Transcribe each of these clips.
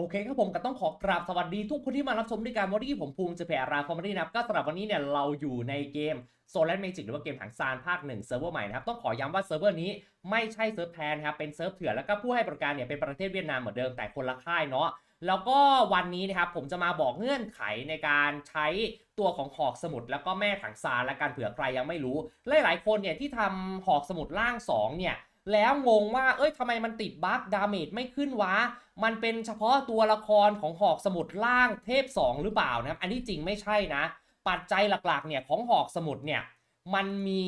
โอเคครับผมก็ต้องขอกราบสวัสดีทุกคนที่มารับชมด้วยกันวันนี้ผมภูมิจะแผ่ราคอมเมดี้นะครับก็สำหรับวันนี้เนี่ยเราอยู่ในเกมโซล a ร์เมจิกหรือว่าเกมถังซานภาคหนึ่งเซิร์ฟเวอร์ใหม่นะครับต้องขอย้ำว่าเซิร์ฟเวอร์นี้ไม่ใช่เซิร์ฟแทนนะครับเป็นเซิร์ฟเถื่อนแล้วก็ผู้ให้บริการเนี่ยเป็นประเทศเวียดนามเหมือนเดิมแต่คนละค่ายเนาะแล้วก็วันนี้นะครับผมจะมาบอกเงื่อนไขในการใช้ตัวของหอกสมุดแล้วก็แม่ถังซานและการเผื่อใครยังไม่รู้ หลายๆคนเนี่ยที่ทำหอกสมุดล่างสองเนี่ย แล้วงงว่า เอ้ยทำไมมันติดบั๊กดาเมจไม่ขึ้นวะ มันเป็นเฉพาะตัวละครของหอกสมุดล่างเทพ 2 หรือเปล่านะครับ อันนี้จริงไม่ใช่นะ ปัจจัยหลักๆเนี่ยของหอกสมุดเนี่ยมันมี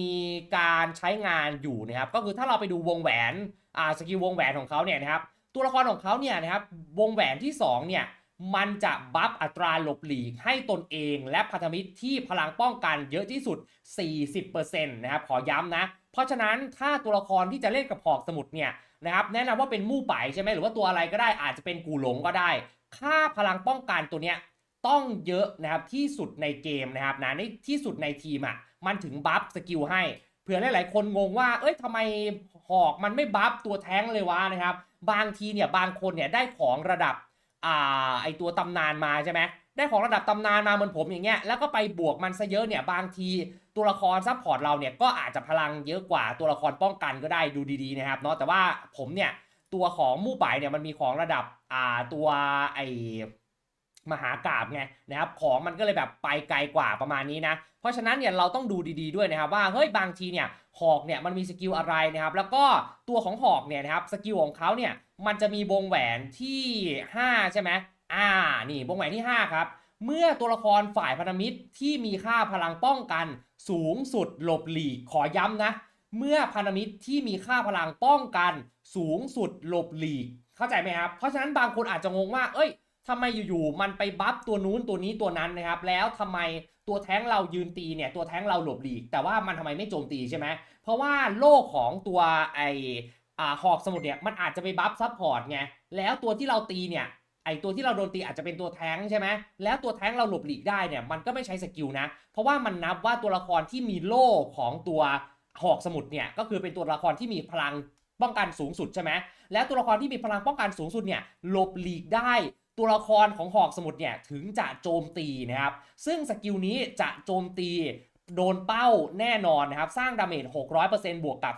การใช้งานอยู่นะครับ ก็คือถ้าเราไปดูวงแหวน อ่าสกิลวงแหวนของเขาเนี่ยนะครับ ตัวละครของเขาเนี่ยนะครับ วงแหวนที่2เนี่ย มันจะบัฟอัตราหลบหลีกให้ตนเองและพันธมิตรที่พลังป้องกันเยอะที่สุด 40%นะครับขอย้ำนะ เพราะฉะนั้นถ้าตัวละครที่จะเล่นกับหอกสมุดเนี่ยนะครับแนะนำว่าเป็นมู่ไปใช่ไหมหรือว่าตัวอะไรก็ได้อาจจะเป็นกูหลงก็ได้ ค่าพลังป้องกันตัวเนี้ยต้องเยอะนะครับที่สุดในเกมนะครับนะในที่สุดในทีมอะมันถึงบัฟสกิลให้เผื่อหลายๆคนงงว่า เอ้ยทำไมหอกมันไม่บัฟตัวแท้งเลยวะนะครับ บางทีเนี่ยบางคนเนี่ยได้ของระดับ อ่าไอตัวตำนานมาใช่ไหมได้ของระดับตำนานมาเหมือนผมอย่างเงี้ยแล้วก็ไปบวกมันซะเยอะเนี่ยบางทีตัวละครซัพพอร์ตเราเนี่ยก็อาจจะพลังเยอะกว่าตัวละครป้องกันก็ได้ดูดีๆนะครับเนาะแต่ว่าผมเนี่ยตัวของมู่ป่ายเนี่ยมันมีของระดับอ่าตัวไอ มหากราบไงนะครับของมันก็เลยแบบไปไกลกว่าประมาณนี้นะ เพราะฉะนั้นเนี่ยเราต้องดูดีๆด้วยนะครับว่าเฮ้ยบางทีเนี่ยหอกเนี่ยมันมีสกิลอะไรนะครับแล้วก็ตัวของหอกเนี่ยนะครับสกิลของเขาเนี่ยมันจะมีวงแหวนที่ 5 ใช่ไหมอ่านี่วงแหวนที่ 5 ครับ เมื่อตัวละครฝ่ายพันธมิตรที่มีค่าพลังป้องกันสูงสุดหลบหลีกขอย้ำนะ เมื่อพันธมิตรที่มีค่าพลังป้องกัน สูงสุดหลบหลีก เข้าใจไหมครับเพราะฉะนั้นบางคนอาจจะงงว่าเอ้ย ทำไมอยู่ๆมันไปบัฟตัวนู้นตัวนี้ตัวนั้นนะครับ แล้วทำไมตัวแท้งเรายืนตีเนี่ยตัวแท้งเราหลบหลีก แต่ว่ามันทำไมไม่โจมตีใช่ไหมเพราะว่าโลกของตัวไอหอกสมุดเนี่ยมันอาจจะไปบัฟซับพอร์ตไงแล้วตัวที่เราตีเนี่ยไอตัวที่เราโดนตีอาจจะเป็นตัวแท้งใช่ไหมแล้วตัวแท้งเราหลบหลีกได้เนี่ยมันก็ไม่ใช้สกิลนะ เพราะว่ามันนับว่าตัวละครที่มีโล่ของตัวหอกสมุดเนี่ยก็คือเป็นตัวละครที่มีพลังป้องกันสูงสุดใช่ไหมแล้วตัวละครที่มีพลังป้องกันสูงสุดเนี่ยหลบหลีกได้ ตัวละครของหอกสมุดเนี่ยถึงจะโจมตีนะครับ ซึ่งสกิลนี้จะโจมตีโดนเป้าแน่นอนนะครับ สร้างดาเมจ 600%บวกกับ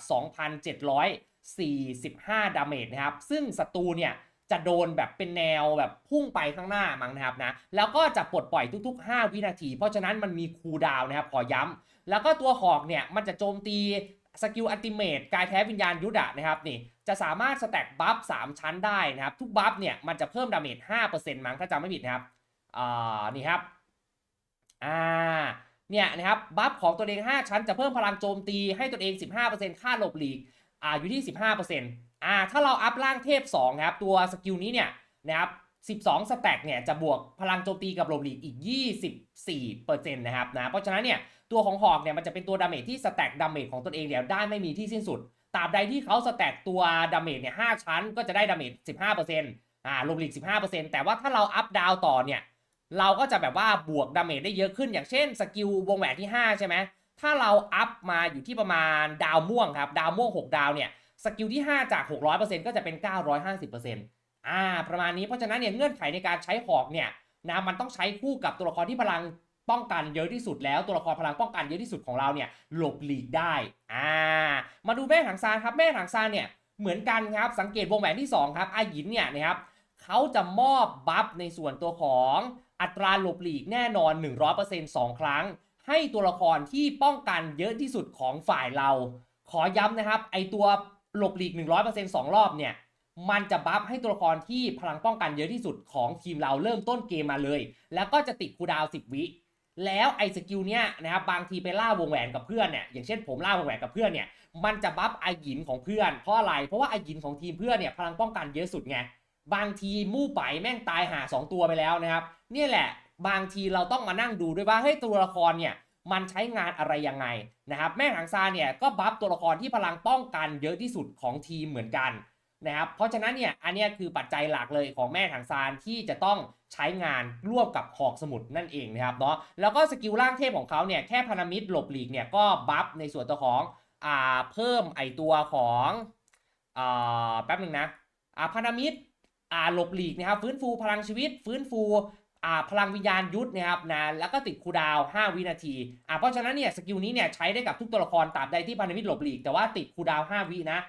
2,745 ดาเมจนะครับ ซึ่งศัตรูเนี่ยจะโดนแบบเป็นแนวแบบพุ่งไปข้างหน้ามั้งนะครับนะ แล้วก็จะปลดปล่อยทุก ๆ 5 วินาที เพราะฉะนั้นมันมีคูลดาวน์นะครับขอย้ำแล้วก็ตัวหอกเนี่ยมันจะโจมตีสกิลอัลติเมตกายแท้วิญญาณยุทธะนะครับนี่ จะสามารถสแต็กบัฟ3ชั้นได้นะครับ ทุกบัฟเนี่ยมันจะเพิ่มดาเมจ5%มั้งถ้าจำไม่ผิดนะครับอ่านี่ครับอ่าเนี่ยนะครับบัฟของตัวเอง 5 ชั้นจะเพิ่มพลังโจมตีให้ตัวเอง 15%ค่าหลบหลีกอ่าอยู่ที่ 15%อ่าถ้าเราอัพร่างเทพ2ครับตัวสกิลนี้เนี่ยนะครับ12 สแต็กเนี่ยจะบวกพลังโจมตีกับหลบหลีกอีก 24%นะครับนะเพราะฉะนั้นเนี่ยตัวของหอกเนี่ยมันจะเป็นตัวดาเมจที่สแต็กดาเมจของตนเองเนี่ยได้ไม่มีที่สิ้นสุด ตราบใดที่เขาสแต็กตัวดาเมจเนี่ย5ชั้น ก็จะได้ดาเมจ15%อ่าหลบหลีก15%แต่ว่าถ้าเราอัพดาวต่อเนี่ย เราก็จะแบบว่าบวกดาเมจได้เยอะขึ้น อย่างเช่นสกิลวงแหวนที่5ใช่ไหมถ้าเราอัพมาอยู่ที่ประมาณดาวม่วงครับ ดาวม่วง6ดาวเนี่ยสกิลที่ 5 จาก 600%ก็จะเป็น 950%อ่า ประมาณนี้ เพราะฉะนั้นเนี่ยเงื่อนไขในการใช้หอกเนี่ยนะมันต้องใช้คู่กับตัวละครที่พลัง ป้องกันเยอะที่สุดแล้วตัวละครพลังป้องกันเยอะที่สุดของเราเนี่ยหลบหลีกได้อ่ามาดูแม่ถังซานครับแม่ถังซานเนี่ยเหมือนกันครับสังเกตวงแหวนที่2ครับอาหยินเนี่ยนะครับเขาจะมอบบัฟในส่วนตัวของอัตราหลบหลีกแน่นอน 100% 2 ครั้ง ให้ตัวละครที่ป้องกันเยอะที่สุดของฝ่ายเรา ขอย้ำนะครับ ไอตัวหลบหลีก 100% 2 รอบเนี่ยมันจะบัฟให้ตัวละครที่พลังป้องกันเยอะที่สุดของทีมเราเริ่มต้นเกมมาเลย แล้วก็จะติดคูดาว 10 วิ แล้วไอ้สกิลเนี้ยนะครับบางทีไปล่าวงแหวนกับเพื่อนเนี่ยอย่างเช่นผมล่าวงแหวนกับเพื่อนเนี่ยมันจะบัฟไอหยินของเพื่อนเพราะอะไรเพราะว่าไอหยินของทีมเพื่อนเนี่ยพลังป้องกันเยอะสุดไงบางทีมู่ไปแม่งตายหา 2 ตัวไปแล้วนะครับเนี่ยแหละบางทีเราต้องมานั่งดูด้วยว่าเฮ้ยตัวละครเนี่ยมันใช้งานอะไรยังไงนะครับแม่หางซาเนี่ยก็บัฟตัวละครที่พลังป้องกันเยอะที่สุดของทีมเหมือนกัน นะครับเพราะฉะนั้นเนี่ยอันนี้คือปัจจัยหลักเลยของแม่ถังซานที่จะต้องใช้งานร่วมกับหอกสมุดนั่นเองนะครับเนาะแล้วก็สกิลร่างเทพของเขาเนี่ยแค่พันธมิตรหลบหลีกเนี่ยก็บัฟในส่วนตัวของอ่าเพิ่มไอตัวของอ่าแป๊บหนึ่งนะอ่าพันธมิตรอ่าหลบหลีกนะครับฟื้นฟูพลังชีวิต ฟื้นฟูอ่าพลังวิญญาณยุทธนะครับนะแล้วก็ติดคูดาว 5 วินาทีอ่าเพราะฉะนั้นเนี่ยสกิลนี้เนี่ยใช้ได้กับทุกตัวละครตราบใดที่พันธมิตรหลบหลีกแต่ว่าติดคูดาว 5 วินะ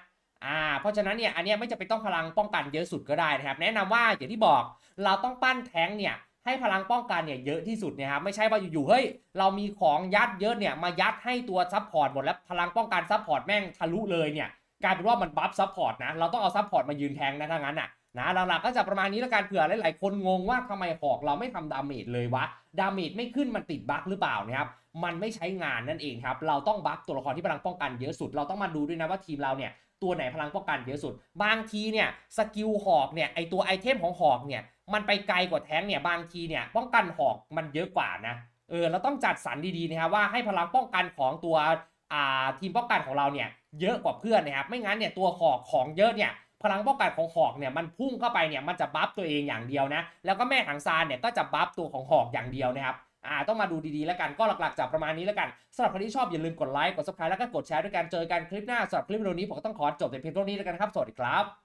อ่าเพราะฉะนั้นเนี่ยอันนี้ไม่จะเป็นต้องพลังป้องกันเยอะสุดก็ได้นะครับ แนะนำว่าอย่างที่บอกเราต้องปั้นแท้งเนี่ยให้พลังป้องกันเนี่ยเยอะที่สุดนะครับไม่ใช่ว่าอยู่ๆเฮ้ยเรามีของยัดเยอะเนี่ยมายัดให้ตัวซับพอร์ตหมดแล้วพลังป้องกันซับพอร์ตแม่งทะลุเลยเนี่ยกลายเป็นว่ามันบัฟซับพอร์ตนะเราต้องเอาซับพอร์ตมายืนแทงนะถ้างั้นอะนะหลักๆก็จะประมาณนี้แล้วกันเผื่อหลายๆคนงงว่าทำไมหอกเราไม่ทำดาเมจเลยวะดาเมจไม่ขึ้นมันติดบั๊กหรือเปล่านะครับ มันไม่ใช้งานนั่นเองครับ เราต้องบัฟตัวละครที่พลังป้องกันเยอะสุด เราต้องมาดูด้วยนะว่าทีมเราเนี่ยตัวไหนพลังป้องกันเยอะสุด บางทีเนี่ยสกิลหอกเนี่ยไอตัวไอเทมของหอกเนี่ยมันไปไกลกว่าแท้งเนี่ยบางทีเนี่ยป้องกันหอกมันเยอะกว่านะเออเราต้องจัดสรรดีๆนะครับว่าให้พลังป้องกันของตัวอ่าทีมป้องกันของเราเนี่ยเยอะกว่าเพื่อนนะครับไม่งั้นเนี่ยตัวหอกของเยอะเนี่ยพลังป้องกันของหอกเนี่ยมันพุ่งเข้าไปเนี่ยมันจะบัฟตัวเองอย่างเดียวนะแล้วก็แม่ถังซานเนี่ยก็จะบัฟตัวของหอกอย่างเดียวนะครับ อ่าต้องมาดูดีๆแล้วกันก็หลักๆจากประมาณนี้แล้วกันสำหรับใครที่ชอบอย่าลืมกดไลค์กด subscribe แล้วก็กดแชร์ด้วยกันเจอกันคลิปหน้าสำหรับคลิปวิดีโอนี้ผมก็ต้องขอจบแต่เพียงเท่านี้แล้วกันครับสวัสดีครับ